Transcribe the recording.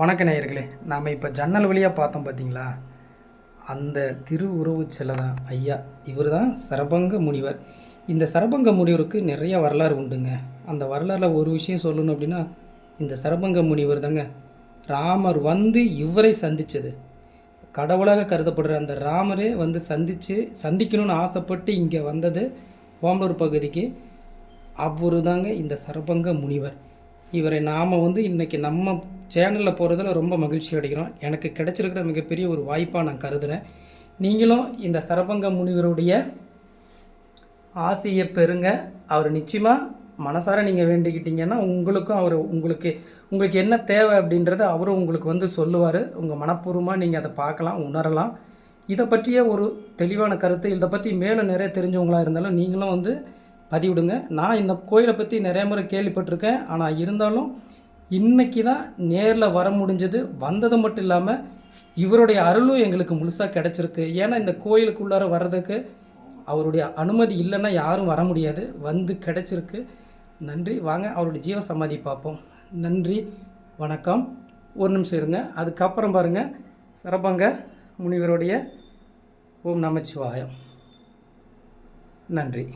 வணக்க நேயர்களே நாம் இப்போ ஜன்னல் வழியாக பார்த்தோம் பார்த்தீங்களா அந்த திரு உறவு சிலை தான் ஐயா. இவர் தான் சரபங்க முனிவர். இந்த சரபங்க முனிவருக்கு நிறைய வரலாறு உண்டுங்க. அந்த வரலாறில் ஒரு விஷயம் சொல்லணும் அப்படின்னா இந்த சரபங்க முனிவர் தாங்க ராமர் வந்து இவரை சந்தித்தது கடவுளாக கருதப்படுற அந்த ராமரே வந்து சந்தித்து சந்திக்கணும்னு ஆசைப்பட்டு இங்கே வந்தது ஓம்பலூர் பகுதிக்கு. அவரு தாங்க இந்த சரபங்க முனிவர். இவரை நாம் வந்து இன்றைக்கி நம்ம சேனலில் போகிறதுல ரொம்ப மகிழ்ச்சி அடைகிறோம். எனக்கு கிடைச்சிருக்கிற மிகப்பெரிய ஒரு வாய்ப்பாக நான் கருதுகிறேன் நீங்களும் இந்த சரபங்க முனிவருடைய ஆசையை பெறுங்க. அவர் நிச்சயமாக மனசார நீங்கள் வேண்டிக்கிட்டீங்கன்னா உங்களுக்கும் அவர் உங்களுக்கு உங்களுக்கு என்ன தேவை அப்படின்றத அவரும் உங்களுக்கு வந்து சொல்லுவார். உங்கள் மனப்பூர்வமாக நீங்கள் அதை பார்க்கலாம் உணரலாம். இதை பற்றிய ஒரு தெளிவான கருத்து இதை பற்றி மேலும் நிறைய தெரிஞ்சவங்களாக இருந்தாலும் நீங்களும் வந்து பதிவிடுங்க. நான் இந்த கோயிலை பற்றி நிறைய முறை கேள்விப்பட்டிருக்கேன். ஆனால் இருந்தாலும் இன்றைக்கி தான் நேரில் வர முடிஞ்சது. வந்தது மட்டும் இல்லாமல் இவருடைய அருளும் எங்களுக்கு முழுசாக கிடச்சிருக்கு. ஏன்னா இந்த கோயிலுக்குள்ளார வர்றதுக்கு அவருடைய அனுமதி இல்லைன்னா யாரும் வர முடியாது. வந்து கிடச்சிருக்கு. நன்றி. வாங்க அவருடைய ஜீவ சமாதி பார்ப்போம். நன்றி. வணக்கம். ஒரு நிமிஷம் இருங்க. அதுக்கப்புறம் பாருங்கள் சிறப்பாங்க. முனிவருடைய ஓம் நமச்சிவாயம். நன்றி.